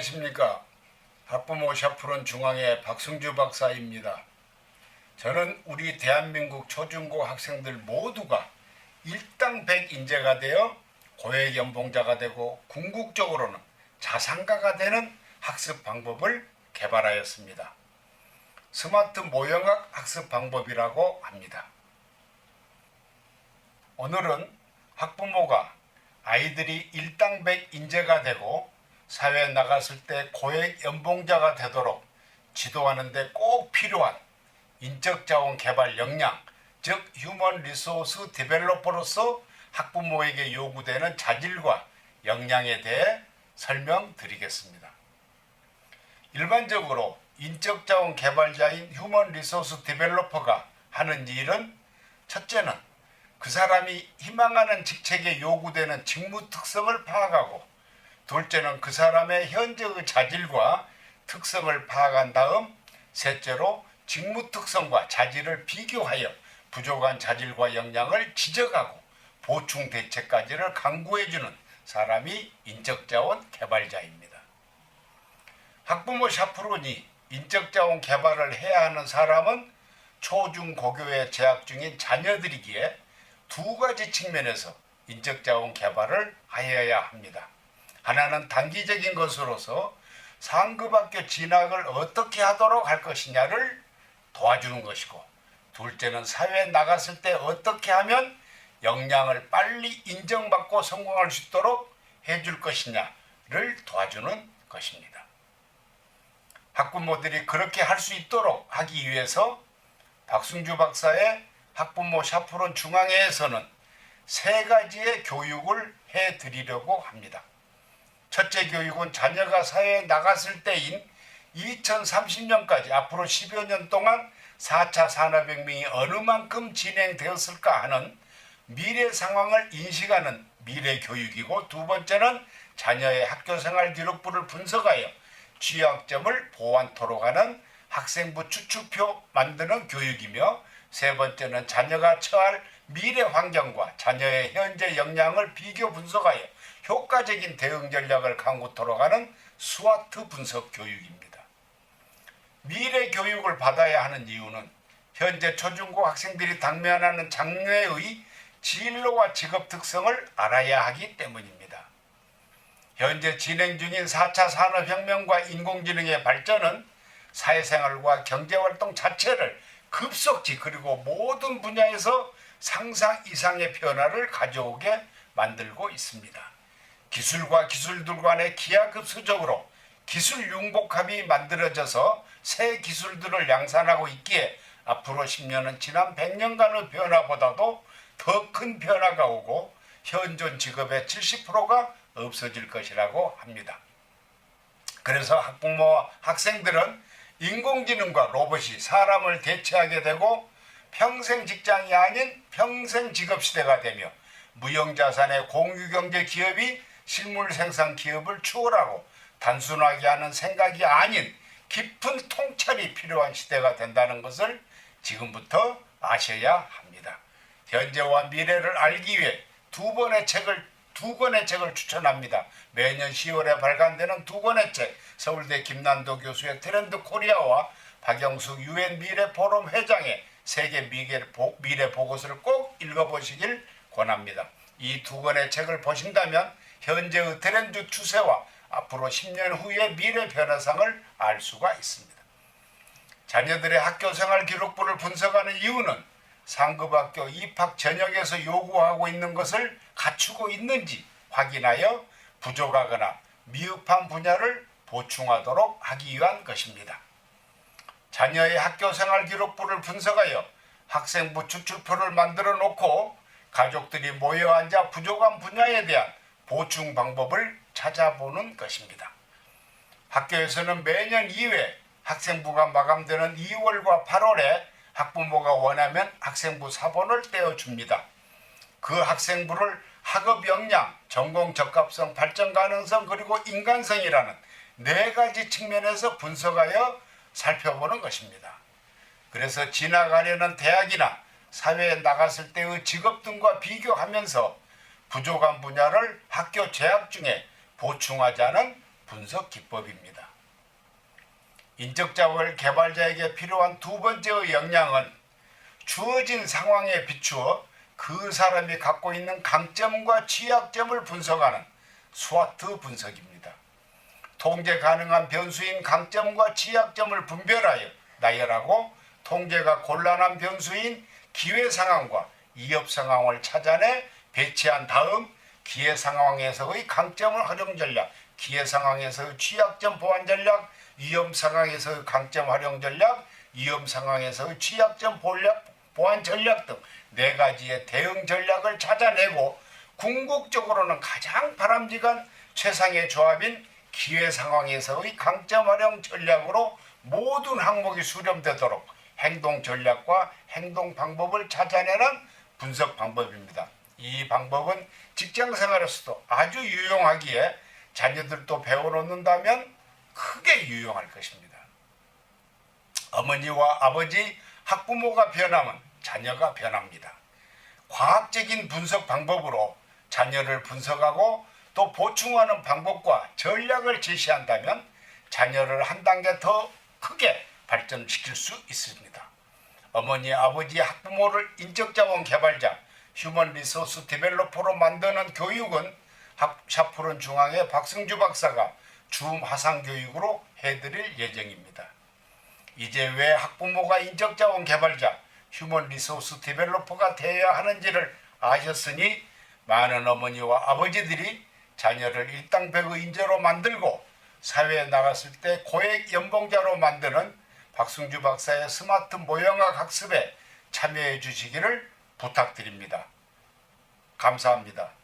안녕하십니까. 학부모 샤프론 중앙의 박승주 박사입니다. 저는 우리 대한민국 초중고 학생들 모두가 일당백 인재가 되어 고액 연봉자가 되고 궁극적으로는 자산가가 되는 학습 방법을 개발하였습니다. 스마트 모형학 학습 방법이라고 합니다. 오늘은 학부모가 아이들이 일당백 인재가 되고 사회에 나갔을 때 고액 연봉자가 되도록 지도하는데 꼭 필요한 인적 자원 개발 역량, 즉 휴먼 리소스 디벨로퍼로서 학부모에게 요구되는 자질과 역량에 대해 설명드리겠습니다. 일반적으로 인적 자원 개발자인 휴먼 리소스 디벨로퍼가 하는 일은 첫째는 그 사람이 희망하는 직책에 요구되는 직무 특성을 파악하고 둘째는 그 사람의 현재의 자질과 특성을 파악한 다음 셋째로 직무 특성과 자질을 비교하여 부족한 자질과 역량을 지적하고 보충 대책까지를 강구해주는 사람이 인적자원 개발자입니다. 학부모 샤프론이 인적자원 개발을 해야 하는 사람은 초중 고교에 재학 중인 자녀들이기에 두 가지 측면에서 인적자원 개발을 하여야 합니다. 하나는 단기적인 것으로서 상급학교 진학을 어떻게 하도록 할 것이냐를 도와주는 것이고 둘째는 사회에 나갔을 때 어떻게 하면 역량을 빨리 인정받고 성공할 수 있도록 해줄 것이냐를 도와주는 것입니다. 학부모들이 그렇게 할 수 있도록 하기 위해서 박승주 박사의 학부모 샤프론 중앙회에서는 세 가지의 교육을 해 드리려고 합니다. 첫째 교육은 자녀가 사회에 나갔을 때인 2030년까지 앞으로 10여 년 동안 4차 산업혁명이 어느 만큼 진행되었을까 하는 미래 상황을 인식하는 미래 교육이고 두 번째는 자녀의 학교 생활 기록부를 분석하여 취약점을 보완토록 하는 학생부 추측표 만드는 교육이며 세 번째는 자녀가 처할 미래 환경과 자녀의 현재 역량을 비교 분석하여 효과적인 대응 전략을 강구토록 하는 스와트 분석 교육입니다. 미래 교육을 받아야 하는 이유는 현재 초중고 학생들이 당면하는 장래의 진로와 직업 특성을 알아야 하기 때문입니다. 현재 진행 중인 4차 산업혁명과 인공지능의 발전은 사회생활과 경제활동 자체를 급속히 그리고 모든 분야에서 상상 이상의 변화를 가져오게 만들고 있습니다. 기술과 기술들 간의 기하급수적으로 기술 융복합이 만들어져서 새 기술들을 양산하고 있기에 앞으로 10년은 지난 100년간의 변화보다도 더 큰 변화가 오고 현존 직업의 70%가 없어질 것이라고 합니다. 그래서 학부모와 학생들은 인공지능과 로봇이 사람을 대체하게 되고 평생 직장이 아닌 평생 직업 시대가 되며 무형자산의 공유경제 기업이 실물 생산 기업을 추월하고 단순하게 하는 생각이 아닌 깊은 통찰이 필요한 시대가 된다는 것을 지금부터 아셔야 합니다. 현재와 미래를 알기 위해 두 권의 책을 두 권의 책을 추천합니다. 매년 10월에 발간되는 두 권의 책 서울대 김난도 교수의 트렌드 코리아와 박영숙 유엔 미래 포럼 회장의 세계 미래 보고서를 꼭 읽어보시길 권합니다. 이 두 권의 책을 보신다면 현재의 트렌드 추세와 앞으로 10년 후의 미래 변화상을 알 수가 있습니다. 자녀들의 학교 생활 기록부를 분석하는 이유는 상급학교 입학 전형에서 요구하고 있는 것을 갖추고 있는지 확인하여 부족하거나 미흡한 분야를 보충하도록 하기 위한 것입니다. 자녀의 학교 생활 기록부를 분석하여 학생부 추출표를 만들어 놓고 가족들이 모여 앉아 부족한 분야에 대한 보충 방법을 찾아보는 것입니다. 학교에서는 매년 2회 학생부가 마감되는 2월과 8월에 학부모가 원하면 학생부 사본을 떼어줍니다. 그 학생부를 학업 역량, 전공 적합성, 발전 가능성 그리고 인간성이라는 네 가지 측면에서 분석하여 살펴보는 것입니다. 그래서 지나가려는 대학이나 사회에 나갔을 때의 직업 등과 비교하면서 부족한 분야를 학교 재학 중에 보충하자는 분석 기법입니다. 인적자원 개발자에게 필요한 두 번째의 역량은 주어진 상황에 비추어 그 사람이 갖고 있는 강점과 취약점을 분석하는 스와트 분석입니다. 통제 가능한 변수인 강점과 취약점을 분별하여 나열하고 통제가 곤란한 변수인 기회 상황과 이업 상황을 찾아내 배치한 다음 기회 상황에서의 강점을 활용 전략, 기회 상황에서의 취약점 보완 전략, 위험 상황에서의 강점 활용 전략, 위험 상황에서의 취약점 보완 전략 등 네 가지의 대응 전략을 찾아내고 궁극적으로는 가장 바람직한 최상의 조합인 기회 상황에서의 강점 활용 전략으로 모든 항목이 수렴되도록 행동 전략과 행동 방법을 찾아내는 분석 방법입니다. 이 방법은 직장 생활에서도 아주 유용하기에 자녀들도 배워놓는다면 크게 유용할 것입니다. 어머니와 아버지, 학부모가 변하면 자녀가 변합니다. 과학적인 분석 방법으로 자녀를 분석하고 또 보충하는 방법과 전략을 제시한다면 자녀를 한 단계 더 크게 발전시킬 수 있습니다. 어머니, 아버지, 학부모를 인적 자원 개발자, 휴먼 리소스 디벨로퍼로 만드는 교육은 학- 샤프론 중앙의 박승주 박사가 줌 화상 교육으로 해드릴 예정입니다. 이제 왜 학부모가 인적자원 개발자, 휴먼 리소스 디벨로퍼가 되어야 하는지를 아셨으니 많은 어머니와 아버지들이 자녀를 일당백의 인재로 만들고 사회에 나갔을 때 고액 연봉자로 만드는 박승주 박사의 스마트 모형학 학습에 참여해 주시기를 부탁드립니다. 감사합니다.